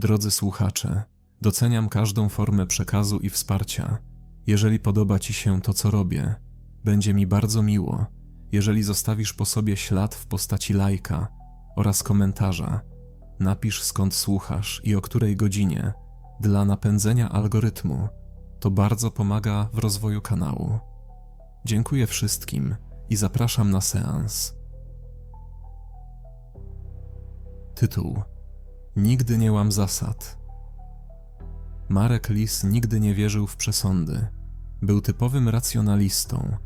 Drodzy słuchacze, doceniam każdą formę przekazu i wsparcia. Jeżeli podoba Ci się to, co robię, będzie mi bardzo miło, jeżeli zostawisz po sobie ślad w postaci lajka oraz komentarza. Napisz skąd słuchasz i o której godzinie dla napędzenia algorytmu. To bardzo pomaga w rozwoju kanału. Dziękuję wszystkim i zapraszam na seans. Tytuł: Nigdy nie łam zasad. Marek Lis nigdy nie wierzył w przesądy. Był typowym racjonalistą,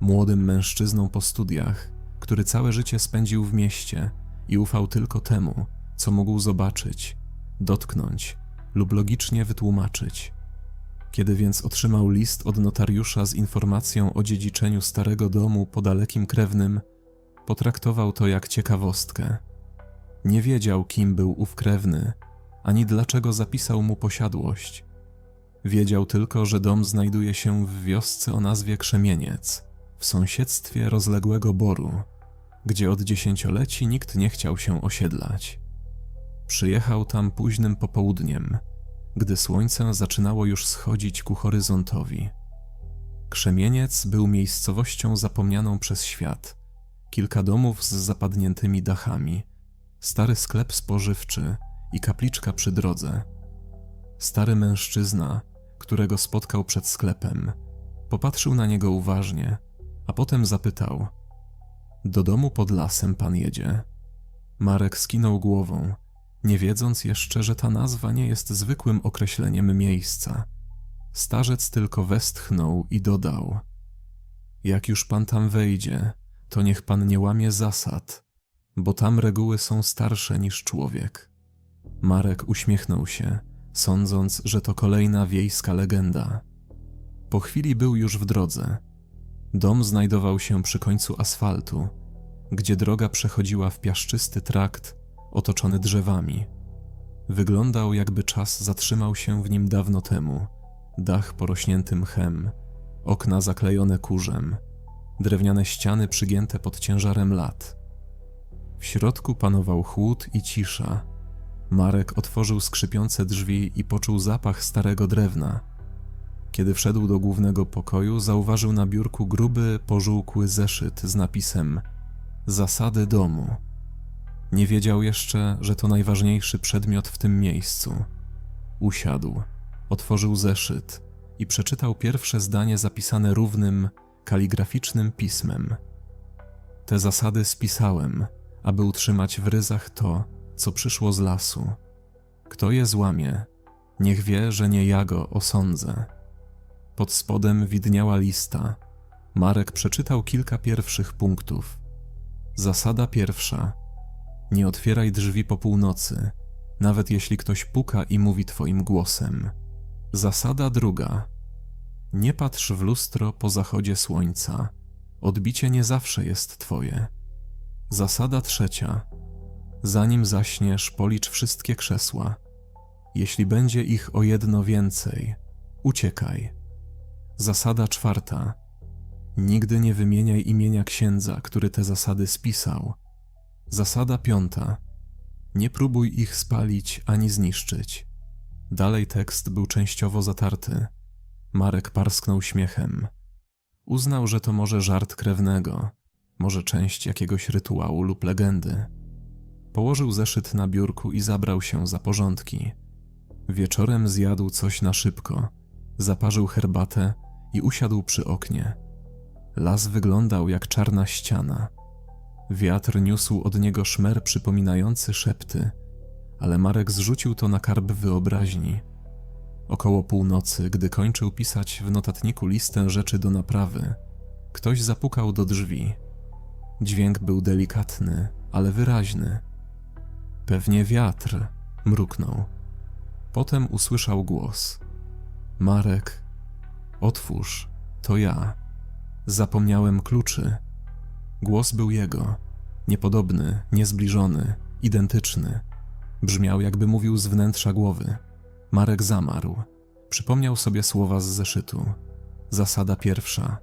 młodym mężczyzną po studiach, który całe życie spędził w mieście i ufał tylko temu, co mógł zobaczyć, dotknąć lub logicznie wytłumaczyć. Kiedy więc otrzymał list od notariusza z informacją o dziedziczeniu starego domu po dalekim krewnym, potraktował to jak ciekawostkę. Nie wiedział, kim był ów krewny, ani dlaczego zapisał mu posiadłość. Wiedział tylko, że dom znajduje się w wiosce o nazwie Krzemieniec, w sąsiedztwie rozległego boru, gdzie od dziesięcioleci nikt nie chciał się osiedlać. Przyjechał tam późnym popołudniem, gdy słońce zaczynało już schodzić ku horyzontowi. Krzemieniec był miejscowością zapomnianą przez świat. Kilka domów z zapadniętymi dachami, stary sklep spożywczy i kapliczka przy drodze. Stary mężczyzna, którego spotkał przed sklepem, popatrzył na niego uważnie, a potem zapytał: Do domu pod lasem pan jedzie? Marek skinął głową, nie wiedząc jeszcze, że ta nazwa nie jest zwykłym określeniem miejsca. Starzec tylko westchnął i dodał: Jak już pan tam wejdzie, to niech pan nie łamie zasad, bo tam reguły są starsze niż człowiek. Marek uśmiechnął się, sądząc, że to kolejna wiejska legenda. Po chwili był już w drodze. Dom znajdował się przy końcu asfaltu, gdzie droga przechodziła w piaszczysty trakt otoczony drzewami. Wyglądał, jakby czas zatrzymał się w nim dawno temu. Dach porośnięty mchem, okna zaklejone kurzem, drewniane ściany przygięte pod ciężarem lat. W środku panował chłód i cisza. Marek otworzył skrzypiące drzwi i poczuł zapach starego drewna. Kiedy wszedł do głównego pokoju, zauważył na biurku gruby, pożółkły zeszyt z napisem Zasady domu. Nie wiedział jeszcze, że to najważniejszy przedmiot w tym miejscu. Usiadł, otworzył zeszyt i przeczytał pierwsze zdanie zapisane równym, kaligraficznym pismem. Te zasady spisałem, aby utrzymać w ryzach to, co przyszło z lasu. Kto je złamie, niech wie, że nie ja go osądzę. Pod spodem widniała lista. Marek przeczytał kilka pierwszych punktów. Zasada pierwsza. Nie otwieraj drzwi po północy, nawet jeśli ktoś puka i mówi twoim głosem. Zasada druga. Nie patrz w lustro po zachodzie słońca. Odbicie nie zawsze jest twoje. Zasada trzecia. Zanim zaśniesz, policz wszystkie krzesła. Jeśli będzie ich o jedno więcej, uciekaj. Zasada czwarta. Nigdy nie wymieniaj imienia księdza, który te zasady spisał. Zasada piąta. Nie próbuj ich spalić ani zniszczyć. Dalej tekst był częściowo zatarty. Marek parsknął śmiechem. Uznał, że to może żart krewnego, może część jakiegoś rytuału lub legendy. Położył zeszyt na biurku i zabrał się za porządki. Wieczorem zjadł coś na szybko, zaparzył herbatę i usiadł przy oknie. Las wyglądał jak czarna ściana. Wiatr niósł od niego szmer przypominający szepty, ale Marek zrzucił to na karb wyobraźni. Około północy, gdy kończył pisać w notatniku listę rzeczy do naprawy, ktoś zapukał do drzwi. Dźwięk był delikatny, ale wyraźny. Pewnie wiatr, mruknął. Potem usłyszał głos. Marek, otwórz, to ja. Zapomniałem kluczy. Głos był jego, niepodobny, niezbliżony, identyczny. Brzmiał, jakby mówił z wnętrza głowy. Marek zamarł. Przypomniał sobie słowa z zeszytu. Zasada pierwsza.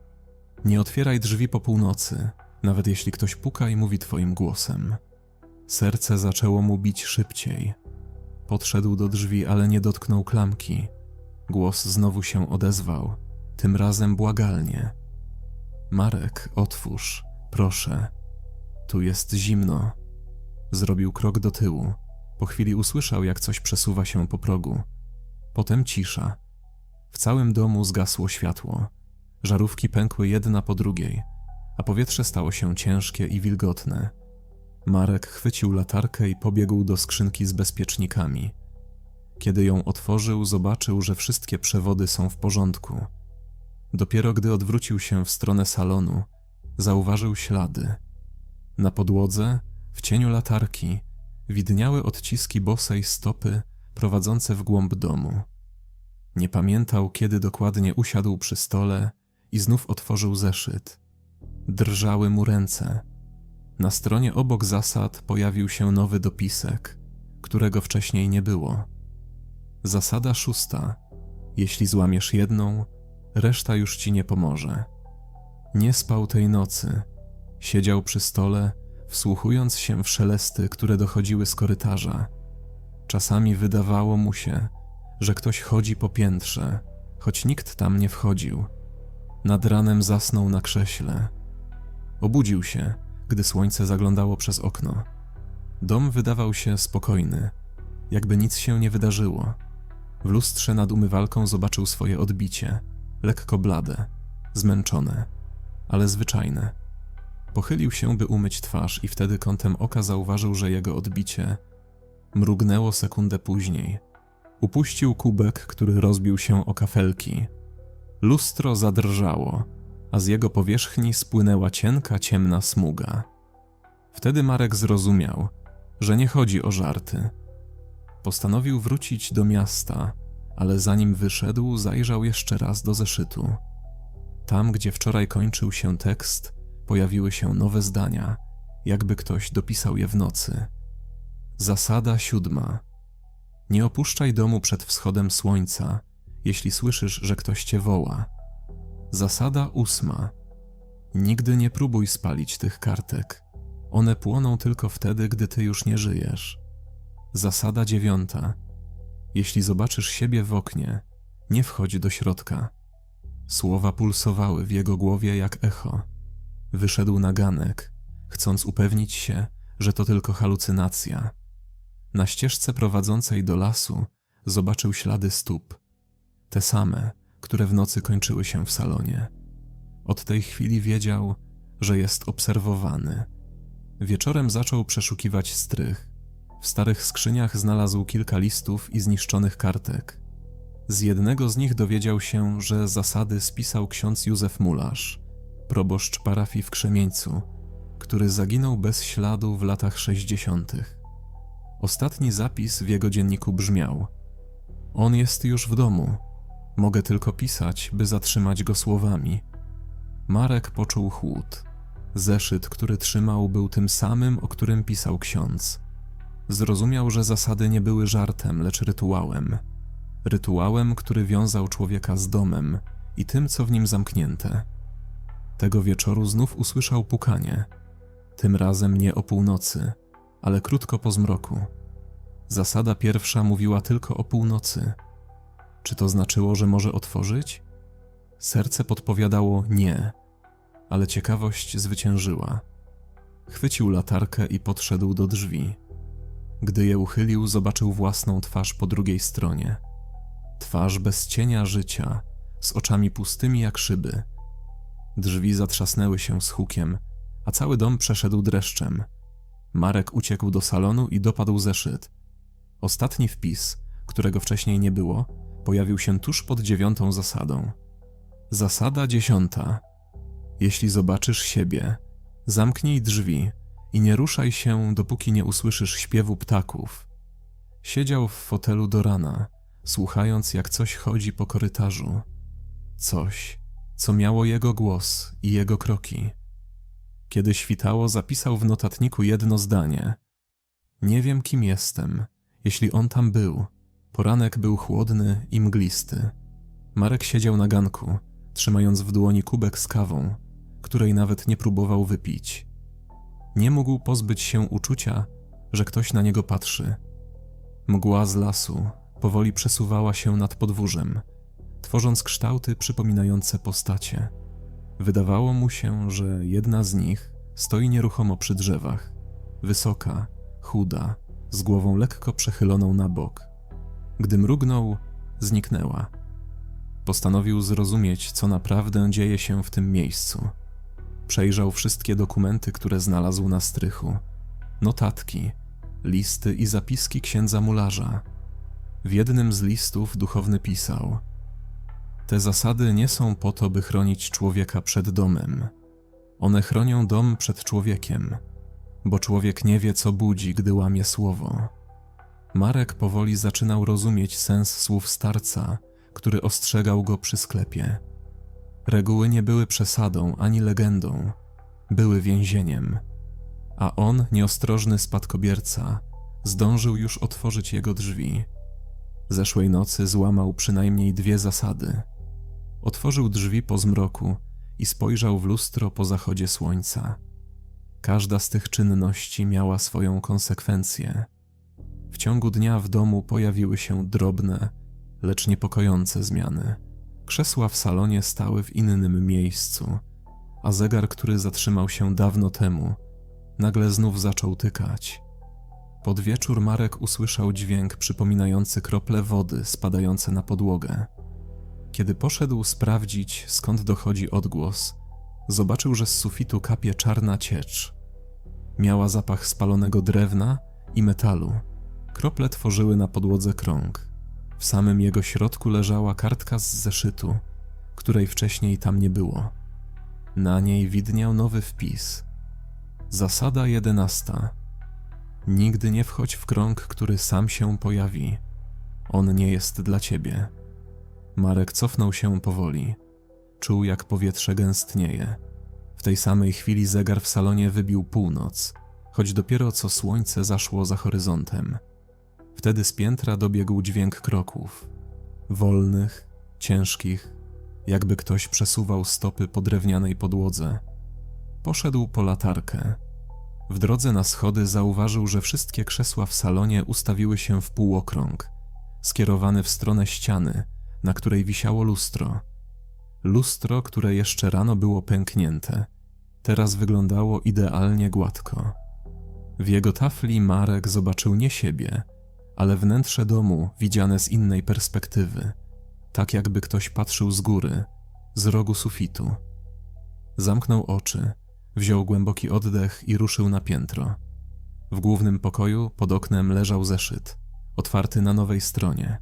Nie otwieraj drzwi po północy, nawet jeśli ktoś puka i mówi twoim głosem. Serce zaczęło mu bić szybciej. Podszedł do drzwi, ale nie dotknął klamki. Głos znowu się odezwał, tym razem błagalnie. Marek, otwórz, proszę. Tu jest zimno. Zrobił krok do tyłu. Po chwili usłyszał, jak coś przesuwa się po progu. Potem cisza. W całym domu zgasło światło. Żarówki pękły jedna po drugiej, a powietrze stało się ciężkie i wilgotne. Marek chwycił latarkę i pobiegł do skrzynki z bezpiecznikami. Kiedy ją otworzył, zobaczył, że wszystkie przewody są w porządku. Dopiero gdy odwrócił się w stronę salonu, zauważył ślady. Na podłodze, w cieniu latarki, widniały odciski bosej stopy prowadzące w głąb domu. Nie pamiętał, kiedy dokładnie usiadł przy stole i znów otworzył zeszyt. Drżały mu ręce. Na stronie obok zasad pojawił się nowy dopisek, którego wcześniej nie było. Zasada szósta. Jeśli złamiesz jedną, reszta już ci nie pomoże. Nie spał tej nocy. Siedział przy stole, wsłuchując się w szelesty, które dochodziły z korytarza. Czasami wydawało mu się, że ktoś chodzi po piętrze, choć nikt tam nie wchodził. Nad ranem zasnął na krześle. Obudził się, gdy słońce zaglądało przez okno. Dom wydawał się spokojny, jakby nic się nie wydarzyło. W lustrze nad umywalką zobaczył swoje odbicie, lekko blade, zmęczone, ale zwyczajne. Pochylił się, by umyć twarz, i wtedy kątem oka zauważył, że jego odbicie mrugnęło sekundę później. Upuścił kubek, który rozbił się o kafelki. Lustro zadrżało, a z jego powierzchni spłynęła cienka, ciemna smuga. Wtedy Marek zrozumiał, że nie chodzi o żarty. Postanowił wrócić do miasta, ale zanim wyszedł, zajrzał jeszcze raz do zeszytu. Tam, gdzie wczoraj kończył się tekst, pojawiły się nowe zdania, jakby ktoś dopisał je w nocy. Zasada siódma. Nie opuszczaj domu przed wschodem słońca, jeśli słyszysz, że ktoś cię woła. Zasada ósma. Nigdy nie próbuj spalić tych kartek. One płoną tylko wtedy, gdy ty już nie żyjesz. Zasada dziewiąta. Jeśli zobaczysz siebie w oknie, nie wchodź do środka. Słowa pulsowały w jego głowie jak echo. Wyszedł na ganek, chcąc upewnić się, że to tylko halucynacja. Na ścieżce prowadzącej do lasu zobaczył ślady stóp. Te same, które w nocy kończyły się w salonie. Od tej chwili wiedział, że jest obserwowany. Wieczorem zaczął przeszukiwać strych. W starych skrzyniach znalazł kilka listów i zniszczonych kartek. Z jednego z nich dowiedział się, że zasady spisał ksiądz Józef Mularz, proboszcz parafii w Krzemieńcu, który zaginął bez śladu w latach 60. Ostatni zapis w jego dzienniku brzmiał: On jest już w domu. Mogę tylko pisać, by zatrzymać go słowami. Marek poczuł chłód. Zeszyt, który trzymał, był tym samym, o którym pisał ksiądz. Zrozumiał, że zasady nie były żartem, lecz rytuałem. Rytuałem, który wiązał człowieka z domem i tym, co w nim zamknięte. Tego wieczoru znów usłyszał pukanie. Tym razem nie o północy, ale krótko po zmroku. Zasada pierwsza mówiła tylko o północy. Czy to znaczyło, że może otworzyć? Serce podpowiadało nie, ale ciekawość zwyciężyła. Chwycił latarkę i podszedł do drzwi. Gdy je uchylił, zobaczył własną twarz po drugiej stronie. Twarz bez cienia życia, z oczami pustymi jak szyby. Drzwi zatrzasnęły się z hukiem, a cały dom przeszedł dreszczem. Marek uciekł do salonu i dopadł zeszyt. Ostatni wpis, którego wcześniej nie było, pojawił się tuż pod dziewiątą zasadą. Zasada dziesiąta. Jeśli zobaczysz siebie, zamknij drzwi i nie ruszaj się, dopóki nie usłyszysz śpiewu ptaków. Siedział w fotelu do rana, słuchając jak coś chodzi po korytarzu. Coś, co miało jego głos i jego kroki. Kiedy świtało, zapisał w notatniku jedno zdanie. Nie wiem, kim jestem, jeśli on tam był. Poranek był chłodny i mglisty. Marek siedział na ganku, trzymając w dłoni kubek z kawą, której nawet nie próbował wypić. Nie mógł pozbyć się uczucia, że ktoś na niego patrzy. Mgła z lasu powoli przesuwała się nad podwórzem, tworząc kształty przypominające postacie. Wydawało mu się, że jedna z nich stoi nieruchomo przy drzewach, wysoka, chuda, z głową lekko przechyloną na bok. Gdy mrugnął, zniknęła. Postanowił zrozumieć, co naprawdę dzieje się w tym miejscu. Przejrzał wszystkie dokumenty, które znalazł na strychu, notatki, listy i zapiski księdza mularza. W jednym z listów duchowny pisał: Te zasady nie są po to, by chronić człowieka przed domem. One chronią dom przed człowiekiem, bo człowiek nie wie, co budzi, gdy łamie słowo. Marek powoli zaczynał rozumieć sens słów starca, który ostrzegał go przy sklepie. Reguły nie były przesadą ani legendą, były więzieniem, a on, nieostrożny spadkobierca, zdążył już otworzyć jego drzwi. Zeszłej nocy złamał przynajmniej dwie zasady. Otworzył drzwi po zmroku i spojrzał w lustro po zachodzie słońca. Każda z tych czynności miała swoją konsekwencję. W ciągu dnia w domu pojawiły się drobne, lecz niepokojące zmiany. Krzesła w salonie stały w innym miejscu, a zegar, który zatrzymał się dawno temu, nagle znów zaczął tykać. Pod wieczór Marek usłyszał dźwięk przypominający krople wody spadające na podłogę. Kiedy poszedł sprawdzić, skąd dochodzi odgłos, zobaczył, że z sufitu kapie czarna ciecz. Miała zapach spalonego drewna i metalu. Krople tworzyły na podłodze krąg. W samym jego środku leżała kartka z zeszytu, której wcześniej tam nie było. Na niej widniał nowy wpis. Zasada jedenasta. Nigdy nie wchodź w krąg, który sam się pojawi. On nie jest dla ciebie. Marek cofnął się powoli. Czuł, jak powietrze gęstnieje. W tej samej chwili zegar w salonie wybił północ, choć dopiero co słońce zaszło za horyzontem. Wtedy z piętra dobiegł dźwięk kroków. Wolnych, ciężkich, jakby ktoś przesuwał stopy po drewnianej podłodze. Poszedł po latarkę. W drodze na schody zauważył, że wszystkie krzesła w salonie ustawiły się w półokrąg, skierowany w stronę ściany, na której wisiało lustro. Lustro, które jeszcze rano było pęknięte, teraz wyglądało idealnie gładko. W jego tafli Marek zobaczył nie siebie, ale wnętrze domu widziane z innej perspektywy, tak jakby ktoś patrzył z góry, z rogu sufitu. Zamknął oczy, wziął głęboki oddech i ruszył na piętro. W głównym pokoju pod oknem leżał zeszyt, otwarty na nowej stronie.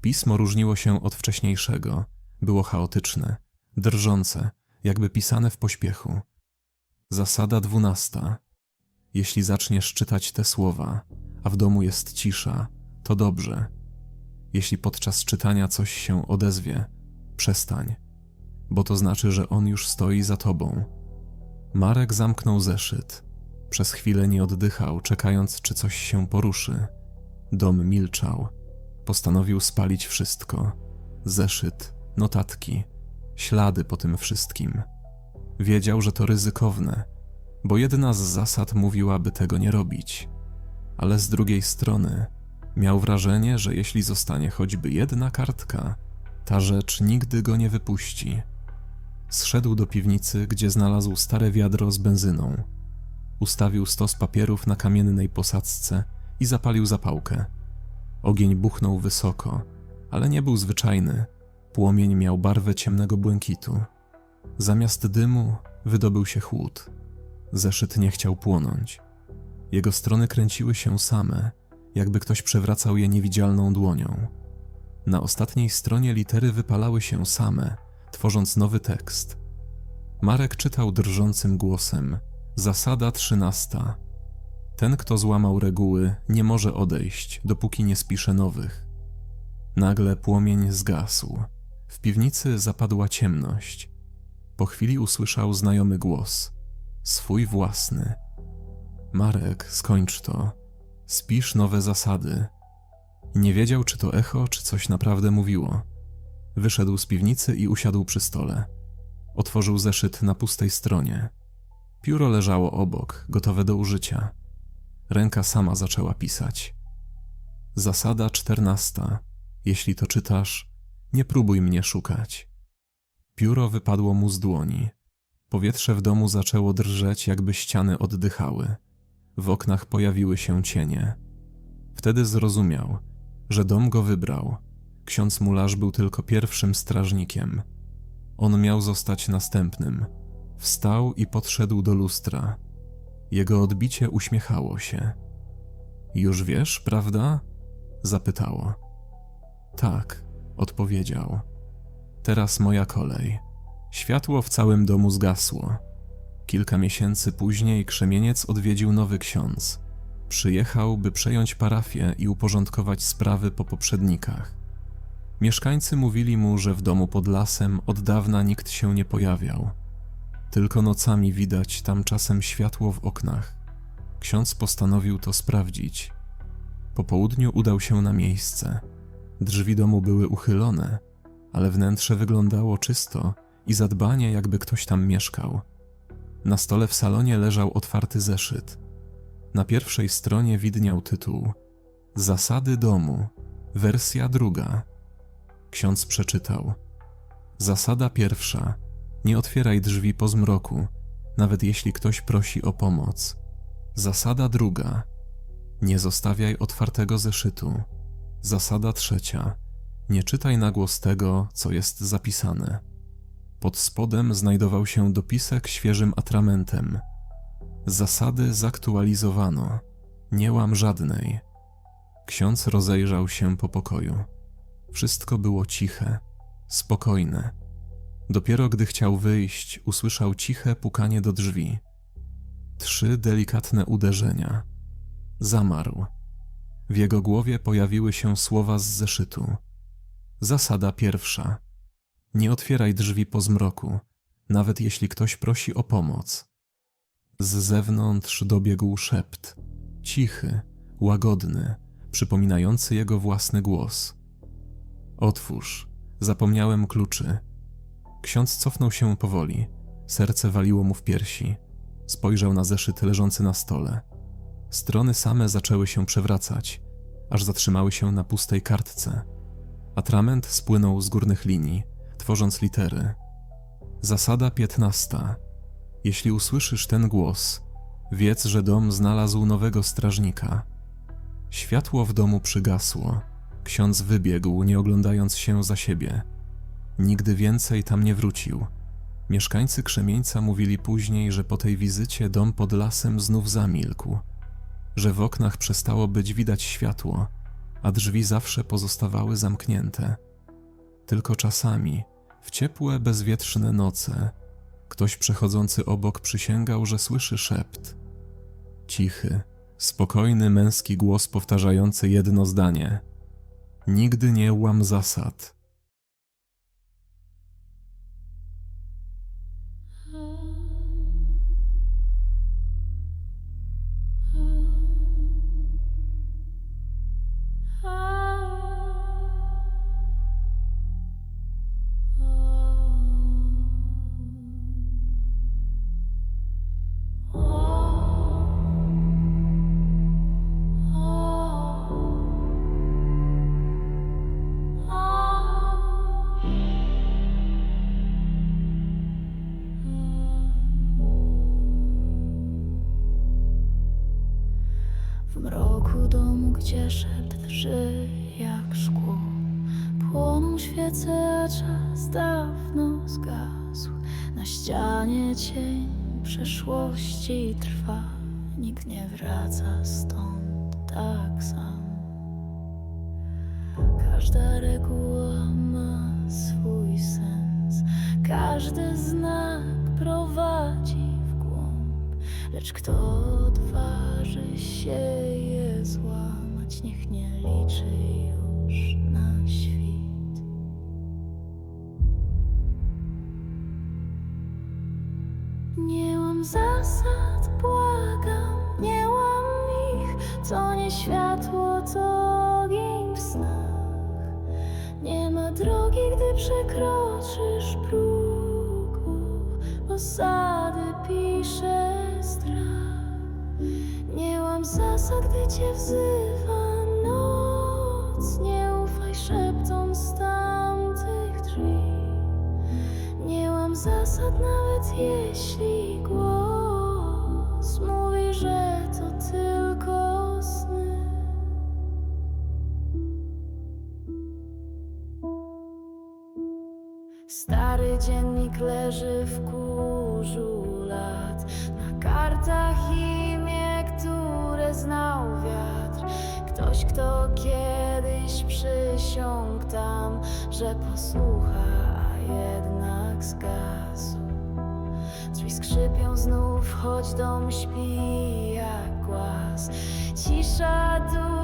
Pismo różniło się od wcześniejszego, było chaotyczne, drżące, jakby pisane w pośpiechu. Zasada dwunasta. Jeśli zaczniesz czytać te słowa, a w domu jest cisza, to dobrze. Jeśli podczas czytania coś się odezwie, przestań, bo to znaczy, że on już stoi za tobą. Marek zamknął zeszyt. Przez chwilę nie oddychał, czekając, czy coś się poruszy. Dom milczał. Postanowił spalić wszystko: zeszyt, notatki, ślady po tym wszystkim. Wiedział, że to ryzykowne, bo jedna z zasad mówiła, by tego nie robić ale z drugiej strony miał wrażenie, że jeśli zostanie choćby jedna kartka, ta rzecz nigdy go nie wypuści. Zszedł do piwnicy, gdzie znalazł stare wiadro z benzyną. Ustawił stos papierów na kamiennej posadzce i zapalił zapałkę. Ogień buchnął wysoko, ale nie był zwyczajny. Płomień miał barwę ciemnego błękitu. Zamiast dymu wydobył się chłód. Zeszyt nie chciał płonąć. Jego strony kręciły się same, jakby ktoś przewracał je niewidzialną dłonią. Na ostatniej stronie litery wypalały się same, tworząc nowy tekst. Marek czytał drżącym głosem: Zasada trzynasta. Ten, kto złamał reguły, nie może odejść, dopóki nie spisze nowych. Nagle płomień zgasł. W piwnicy zapadła ciemność. Po chwili usłyszał znajomy głos, swój własny. Marek, skończ to. Spisz nowe zasady. Nie wiedział, czy to echo, czy coś naprawdę mówiło. Wyszedł z piwnicy i usiadł przy stole. Otworzył zeszyt na pustej stronie. Pióro leżało obok, gotowe do użycia. Ręka sama zaczęła pisać. Zasada czternasta. Jeśli to czytasz, nie próbuj mnie szukać. Pióro wypadło mu z dłoni. Powietrze w domu zaczęło drżeć, jakby ściany oddychały. W oknach pojawiły się cienie. Wtedy zrozumiał, że dom go wybrał. Ksiądz mularz był tylko pierwszym strażnikiem. On miał zostać następnym. Wstał i podszedł do lustra. Jego odbicie uśmiechało się. Już wiesz, prawda? Zapytało. Tak, odpowiedział. Teraz moja kolej. Światło w całym domu zgasło. Kilka miesięcy później krzemieniec odwiedził nowy ksiądz. Przyjechał, by przejąć parafię i uporządkować sprawy po poprzednikach. Mieszkańcy mówili mu, że w domu pod lasem od dawna nikt się nie pojawiał. Tylko nocami widać tam czasem światło w oknach. Ksiądz postanowił to sprawdzić. Po południu udał się na miejsce. Drzwi domu były uchylone, ale wnętrze wyglądało czysto i zadbanie, jakby ktoś tam mieszkał. Na stole w salonie leżał otwarty zeszyt. Na pierwszej stronie widniał tytuł Zasady domu, wersja druga. Ksiądz przeczytał: Zasada pierwsza: nie otwieraj drzwi po zmroku, nawet jeśli ktoś prosi o pomoc. Zasada druga: nie zostawiaj otwartego zeszytu. Zasada trzecia: nie czytaj na głos tego, co jest zapisane. Pod spodem znajdował się dopisek świeżym atramentem. Zasady zaktualizowano. Nie łam żadnej. Ksiądz rozejrzał się po pokoju. Wszystko było ciche, spokojne. Dopiero gdy chciał wyjść, usłyszał ciche pukanie do drzwi. Trzy delikatne uderzenia. Zamarł. W jego głowie pojawiły się słowa z zeszytu. Zasada pierwsza. Nie otwieraj drzwi po zmroku, nawet jeśli ktoś prosi o pomoc. Z zewnątrz dobiegł szept, cichy, łagodny, przypominający jego własny głos. Otwórz, zapomniałem kluczy. Ksiądz cofnął się powoli, serce waliło mu w piersi. Spojrzał na zeszyt leżący na stole. Strony same zaczęły się przewracać, aż zatrzymały się na pustej kartce. Atrament spłynął z górnych linii, tworząc litery. Zasada piętnasta. Jeśli usłyszysz ten głos, wiedz, że dom znalazł nowego strażnika. Światło w domu przygasło. Ksiądz wybiegł, nie oglądając się za siebie. Nigdy więcej tam nie wrócił. Mieszkańcy krzemieńca mówili później, że po tej wizycie dom pod lasem znów zamilkł, że w oknach przestało być widać światło, a drzwi zawsze pozostawały zamknięte. Tylko czasami, w ciepłe, bezwietrzne noce, ktoś przechodzący obok przysięgał, że słyszy szept. Cichy, spokojny męski głos powtarzający jedno zdanie: Nigdy nie łam zasad. Przeszłości trwa. Nikt nie wraca stąd tak sam. Każda reguła ma swój sens. Każdy znak prowadzi w głąb. Lecz kto odważy się je złamać, niech nie liczy już na świt. Przekroczysz próg. Osady pisze strach. Nie mam zasad, gdy cię wzywa noc. nie ufaj szeptom z tamtych drzwi. Nie mam zasad, nawet jeśli głos dziennik leży w kurzu lat. Na kartach imię, które znał wiatr. Ktoś, kto kiedyś przysiągł tam Że posłucha, a jednak zgasł. Drzwi skrzypią znów, choć dom śpi jak głaz. Cisza dusi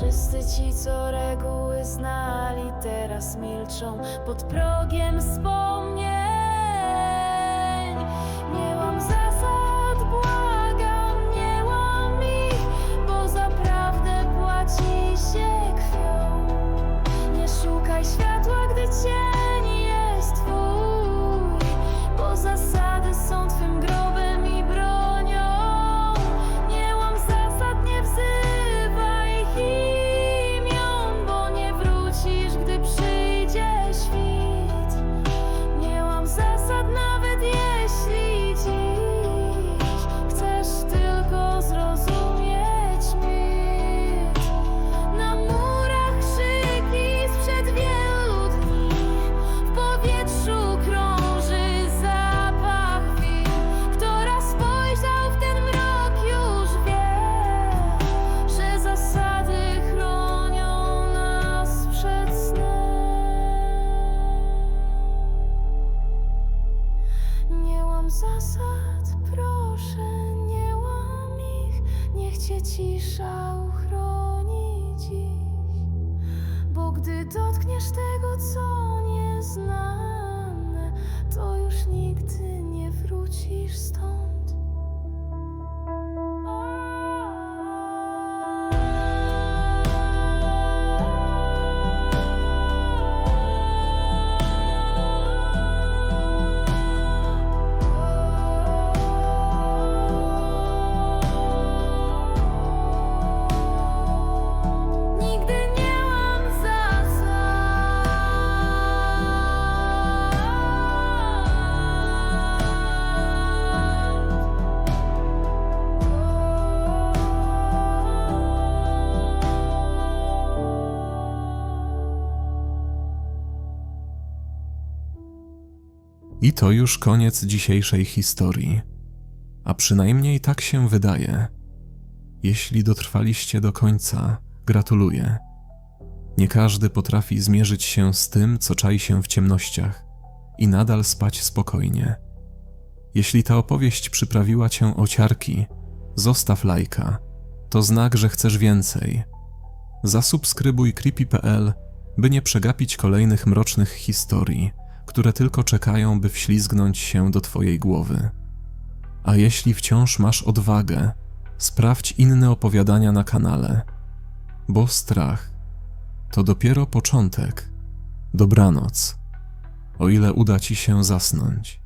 Wszyscy ci, co reguły znali, teraz milczą pod progiem wspomnień. To już koniec dzisiejszej historii. A przynajmniej tak się wydaje. Jeśli dotrwaliście do końca, gratuluję. Nie każdy potrafi zmierzyć się z tym, co czai się w ciemnościach i nadal spać spokojnie. Jeśli ta opowieść przyprawiła cię o ciarki, zostaw lajka. To znak, że chcesz więcej. Zasubskrybuj creepy.pl, by nie przegapić kolejnych mrocznych historii, które tylko czekają, by wślizgnąć się do twojej głowy. A jeśli wciąż masz odwagę, sprawdź inne opowiadania na kanale, bo strach to dopiero początek. Dobranoc, o ile uda ci się zasnąć.